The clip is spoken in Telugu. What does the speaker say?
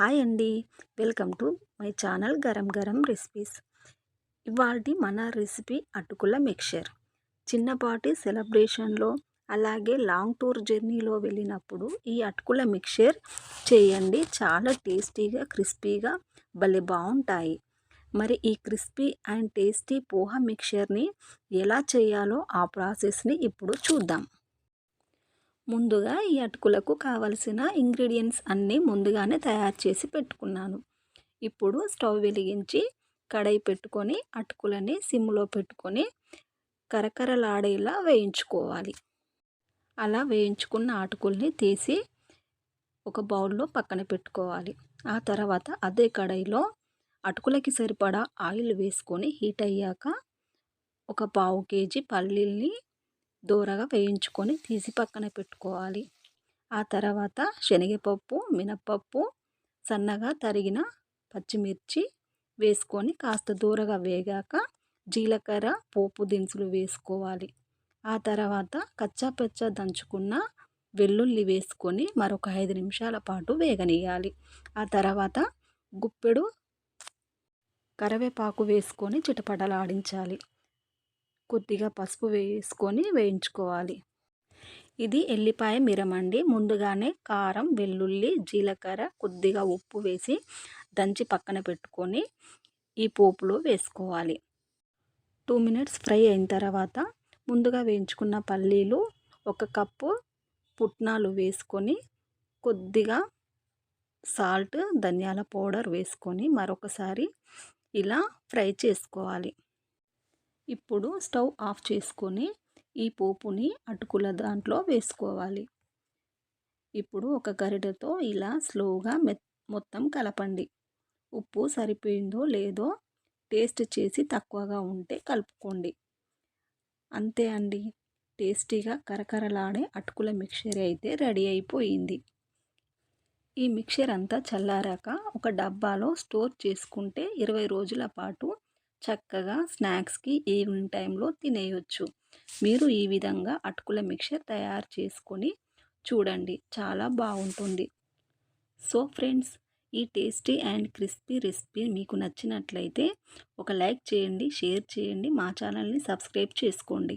హాయ్ అండి. Welcome to my channel Garam Garam recipes. ఇవాళ మన రెసిపీ అటుకుల మిక్చర్. చిన్నపాటి సెలబ్రేషన్లో అలాగే లాంగ్ టూర్ జర్నీలో వెళ్ళినప్పుడు ఈ అటుకుల మిక్చర్ చేయండి. చాలా టేస్టీగా క్రిస్పీగా భలే బాగుంటాయి మరి ఈ క్రిస్పీ అండ్ టేస్టీ పోహా మిక్చర్ని ఎలా చేయాలో ఆ ప్రాసెస్ని ఇప్పుడు చూద్దాం. ముందుగా ఈ అటుకులకు కావలసిన ఇంగ్రీడియంట్స్ అన్నీ ముందుగానే తయారు చేసి పెట్టుకున్నాను. ఇప్పుడు స్టవ్ వెలిగించి కడాయి పెట్టుకొని అటుకులని సిమ్లో పెట్టుకొని కరకరలాడేలా వేయించుకోవాలి. అలా వేయించుకున్న అటుకుల్ని తీసి ఒక బౌల్లో పక్కన పెట్టుకోవాలి. ఆ తర్వాత అదే కడాయిలో అటుకులకి సరిపడా ఆయిల్ వేసుకొని హీట్ అయ్యాక ఒక పావు కేజీ పల్లీల్ని దూరగా వేయించుకొని తీసి పక్కన పెట్టుకోవాలి. ఆ తర్వాత శనగపప్పు మినప్పప్పు సన్నగా తరిగిన పచ్చిమిర్చి వేసుకొని కాస్త దూరగా వేగాక జీలకర్ర పోపు దినుసులు వేసుకోవాలి. ఆ తర్వాత కచ్చాపచ్చ దంచుకున్న వెల్లుల్లి వేసుకొని మరొక ఐదు నిమిషాల పాటు వేగనీయాలి ఆ తర్వాత గుప్పెడు కరివేపాకు వేసుకొని చిటపటలాడించాలి. కొద్దిగా పసుపు వేసుకొని వేయించుకోవాలి. ఇది ఎల్లిపాయ మిరమండి. ముందుగానే కారం వెల్లుల్లి జీలకర్ర కొద్దిగా ఉప్పు వేసి దంచి పక్కన పెట్టుకొని ఈ పోపులో వేసుకోవాలి. టూ మినిట్స్ ఫ్రై అయిన తర్వాత ముందుగా వేయించుకున్న పల్లీలు ఒక కప్పు పుట్నాలు వేసుకొని కొద్దిగా సాల్ట్ ధనియాల పౌడర్ వేసుకొని మరొకసారి ఇలా ఫ్రై చేసుకోవాలి. ఇప్పుడు స్టవ్ ఆఫ్ చేసుకొని ఈ పోపుని అటుకుల దాంట్లో వేసుకోవాలి. ఇప్పుడు ఒక గరిటెతో ఇలా స్లోగా మొత్తం కలపండి. ఉప్పు సరిపోయిందో లేదో టేస్ట్ చేసి తక్కువగా ఉంటే కలుపుకోండి. అంతే అండి. టేస్టీగా కరకరలాడే అటుకుల మిక్చర్ అయితే రెడీ అయిపోయింది. ఈ మిక్చర్ అంతా చల్లారాక ఒక డబ్బాలో స్టోర్ చేసుకుంటే ఇరవై రోజుల పాటు చక్కగా స్నాక్స్కి ఈవినింగ్ టైంలో తినేయొచ్చు. మీరు ఈ విధంగా అటుకుల మిక్చర్ తయారు చేసుకొని చూడండి చాలా బాగుంటుంది. సో ఫ్రెండ్స్ ఈ టేస్టీ అండ్ క్రిస్పీ రెసిపీ మీకు నచ్చినట్లయితే ఒక లైక్ చేయండి షేర్ చేయండి మా ఛానల్ని సబ్స్క్రైబ్ చేసుకోండి.